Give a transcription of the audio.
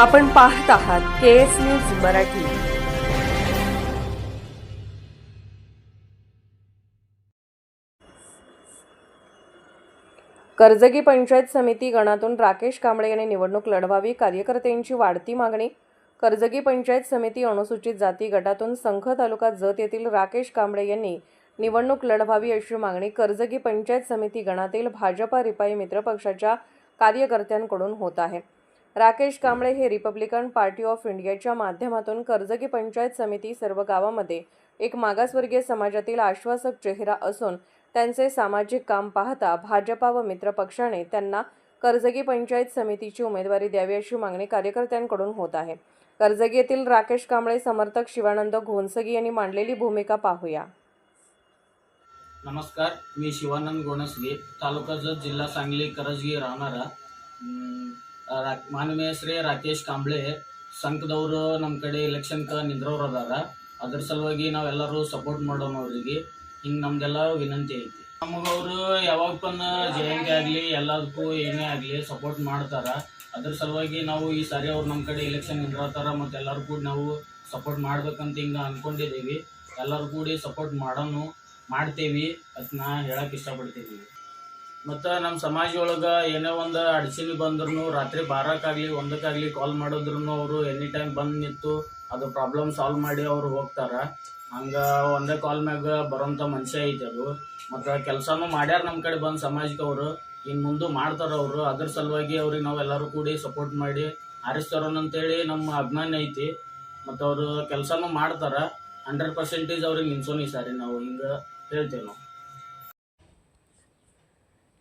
आपण पाहत आहात K S news Marathi. Karjagi panchayat समिती गणातून राकेश कांबळे यांनी निवडणूक लढवावी कार्यकर्त्यांची वाढती मागणी. कर्जगी पंचायत समिती अनुसूचित जाती गटातून संख तालुका जत येथील राकेश कांबळे यांनी निवडणूक लढवावी अशी मागणी कर्जगी पंचायत समिती गणातील भाजपा रिपाई मित्र पक्षाच्या कार्यकर्त्यांकडून होत आहे. राकेश कांबळे हे रिपब्लिकन पार्टी ऑफ इंडियाच्या माध्यमातून कर्जगी पंचायत समिती सर्व गावामध्ये एक मागासवर्गीय समाजातील आश्वासक चेहरा असून त्यांचे सामाजिक काम पाहता भाजपा व मित्र पक्षाने त्यांना कर्जगी पंचायत समितीची उमेदवारी द्यावी अशी मागणी कार्यकर्त्यांकडून होत आहे. कर्जगी येथील राकेश कांबळे समर्थक शिवानंद घोणसगी यांनी मांडलेली भूमिका पाहूया. नमस्कार मी शिवानंद गोणसगे तालुका जत जिल्हा सांगली करजगी राहणारा. ಮಾನವೀಯ ಶ್ರೀ ರಾಕೇಶ್ ಕಾಂಬ್ಳೆ, ಸಂಘದವರು ನಮ್ಮ ಕಡೆ ಇಲೆಕ್ಷನ್ಗೆ ನಿಂದ್ರವ್ರು ಅದಾರ ಅದ್ರ ಸಲುವಾಗಿ ನಾವೆಲ್ಲರೂ ಸಪೋರ್ಟ್ ಮಾಡೋಣ ಅವ್ರಿಗೆ. ಹಿಂಗೆ ನಮ್ದೆಲ್ಲ ವಿನಂತಿ ಐತಿ. ನಮಗವರು ಯಾವಾಗಪ್ಪನ ಜಯಂತಿ ಆಗಲಿ, ಎಲ್ಲದಕ್ಕೂ ಏನೇ ಆಗಲಿ ಸಪೋರ್ಟ್ ಮಾಡ್ತಾರ. ಅದ್ರ ಸಲುವಾಗಿ ನಾವು ಈ ಸಾರಿ ಅವ್ರು ನಮ್ಮ ಕಡೆ ಎಲೆಕ್ಷನ್ ನಿಂದ್ರತಾರ ಮತ್ತು ಎಲ್ಲರೂ ಕೂಡ ನಾವು ಸಪೋರ್ಟ್ ಮಾಡ್ಬೇಕಂತ ಹಿಂಗೆ ಅಂದ್ಕೊಂಡಿದ್ದೀವಿ ಎಲ್ಲರೂ ಕೂಡಿ ಸಪೋರ್ಟ್ ಮಾಡೋಣ ಮಾಡ್ತೇವಿ. ಅದನ್ನ ಹೇಳಕ್ಕೆ ಇಷ್ಟಪಡ್ತೀನಿ ಮತ್ತು ನಮ್ಮ ಸಮಾಜ ಒಳಗೆ ಏನೇ ಒಂದು ಅಡಚಣೆ ಬಂದ್ರು ರಾತ್ರಿ ಬಾರಕ್ಕಾಗಲಿ, ಒಂದಕ್ಕಾಗಲಿ ಕಾಲ್ ಮಾಡಿದ್ರು ಅವರು ಎನಿ ಟೈಮ್ ಬಂದು ನಿಂತು ಅದು ಪ್ರಾಬ್ಲಮ್ ಸಾಲ್ವ್ ಮಾಡಿ ಅವರು ಹೋಗ್ತಾರೆ. ಹಂಗೆ ಒಂದೇ ಕಾಲ್ ಮ್ಯಾಗ ಬರೋಂಥ ಮನುಷ್ಯ ಐತೆ ಅದು. ಮತ್ತು ಕೆಲಸನೂ ಮಾಡ್ಯಾರ ನಮ್ಮ ಕಡೆ ಬಂದು ಸಮಾಜಕ್ಕೆ ಅವರು. ಇನ್ನು ಮುಂದೆ ಮಾಡ್ತಾರೆ ಅವರು. ಅದ್ರ ಸಲುವಾಗಿ ಅವ್ರಿಗೆ ನಾವೆಲ್ಲರೂ ಕೂಡಿ ಸಪೋರ್ಟ್ ಮಾಡಿ ಆರಿಸ್ತಾರೋನಂತೇಳಿ ನಮ್ಮ ಅಭಿಮಾನ ಐತಿ. ಮತ್ತು ಅವರು ಕೆಲಸನೂ ಮಾಡ್ತಾರೆ. ಹಂಡ್ರೆಡ್ ಪರ್ಸೆಂಟೇಜ್ ಅವ್ರಿಗೆ ನಿಲ್ಸೋನಿ ಈ ಸಾರಿ ನಾವು. ಹಿಂಗೆ ಹೇಳ್ತೇವೆ ನಾವು.